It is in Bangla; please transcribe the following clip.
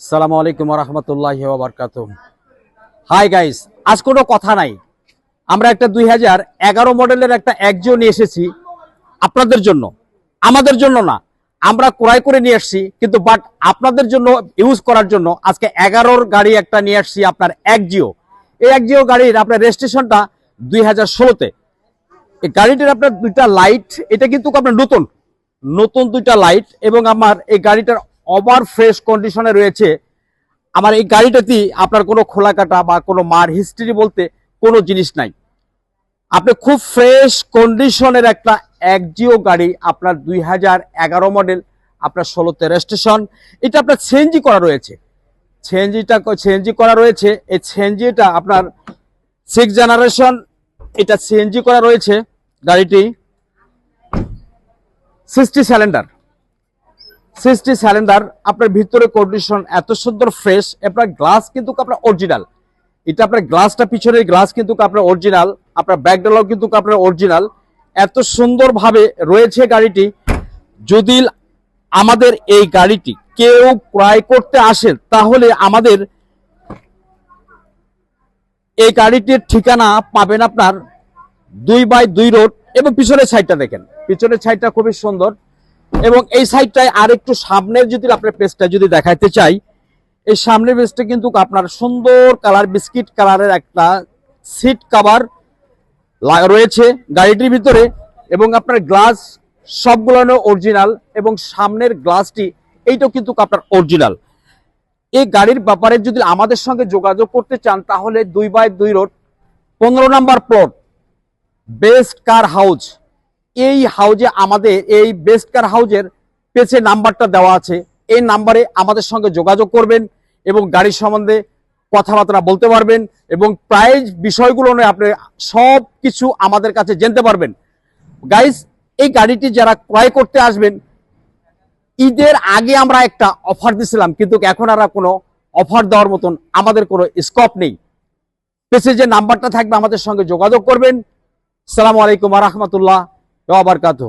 সালামু আলাইকুম রহমতুল্লাহ বারকাত। হাই গাইস আজ কোনো কথা নাই। আমরা একটা দুই হাজার এগারো মডেলের একটা একজিও নিয়ে এসেছি আপনাদের জন্য। আমাদের জন্য না, আমরা ক্রয় করে নিয়ে আসছি, কিন্তু বাট আপনাদের জন্য ইউজ করার জন্য আজকে এগারোর গাড়ি একটা নিয়ে আসছি আপনার একজিও এই একজিও গাড়ির আপনার রেজিস্ট্রেশনটা দুই হাজার ষোলোতে। এই গাড়িটার আপনার দুইটা লাইট এটা কিন্তু আপনার নতুন। নতুন দুইটা লাইট এবং আমার এই গাড়িটার ওভার ফ্রেশ কন্ডিশনে রয়েছে। আমার এই গাড়িটাতেই আপনার কোনো খোলা কাটা বা কোনো মার হিস্ট্রি বলতে কোনো জিনিস নাই। আপনি খুব ফ্রেশ কন্ডিশনের একটা একজিও গাড়ি, আপনার দুই হাজার এগারো মডেল আপনার ষোলোতে রেজিস্ট্রেশন এটা আপনার সিএনজি করা রয়েছে। সিএনজিটা সিএনজি করা রয়েছে। এই সিএনজিটা আপনার সিক্স জেনারেশন এটা সিএনজি করা রয়েছে গাড়িটি। সিক্সটি সিলিন্ডার সিক্সটি সিলিন্ডার আপনার ভিতরে কন্ডিশন এত সুন্দর ফ্রেশ আপনার গ্লাস কিন্তু আপনার অরিজিনাল এটা আপনার গ্লাসটা পিছনের গ্লাস কিন্তু আপনার অরিজিনাল আপনার ব্যাকডালও কিন্তু আপনার অরিজিনাল এত সুন্দরভাবে রয়েছে গাড়িটি। যদি আমাদের এই গাড়িটি কেউ ক্রয় করতে আসেন তাহলে আমাদের এই গাড়িটির ঠিকানা পাবেন আপনার দুই বাই দুই রোড এবং পিছনের সাইডটা দেখেন। পিছনের সাইডটা খুবই সুন্দর। এবং এই সাইডটায় আর একটু সামনের যদি আপনার পেজটা যদি দেখাইতে চাই, এই সামনের পেজটা কিন্তু আপনার সুন্দর কালার বিস্কিট কালারের একটা সিট কাভার রয়েছে গাড়িটির ভিতরে এবং আপনার গ্লাস সবগুলো অরিজিনাল এবং সামনের গ্লাসটি এইটাও কিন্তু আপনার অরিজিনাল এই গাড়ির ব্যাপারে যদি আমাদের সঙ্গে যোগাযোগ করতে চান, তাহলে দুই বাই দুই রোড পনেরো number plot Best Car House এই হাউজে আমাদের, এই বেস্ট কার হাউজের পেছে নাম্বারটা দেওয়া আছে। এই নাম্বারে আমাদের সঙ্গে যোগাযোগ করবেন এবং গাড়ির সম্বন্ধে কথাবার্তা বলতে পারবেন এবং প্রাইজ বিষয়গুলো নিয়ে আপনি সব কিছু আমাদের কাছে জানতে পারবেন। গাইস এই গাড়িটি যারা ক্রয় করতে আসবেন, ঈদের আগে আমরা একটা অফার দিছিলাম, কিন্তু এখন আর কোনো অফার দেওয়ার মতন আমাদের কোনো স্কোপ নেই। পেছে যে নাম্বারটা থাকবে, আমাদের সঙ্গে যোগাযোগ করবেন। সালামু আলাইকুম রহমতুল্লাহ। বারকাত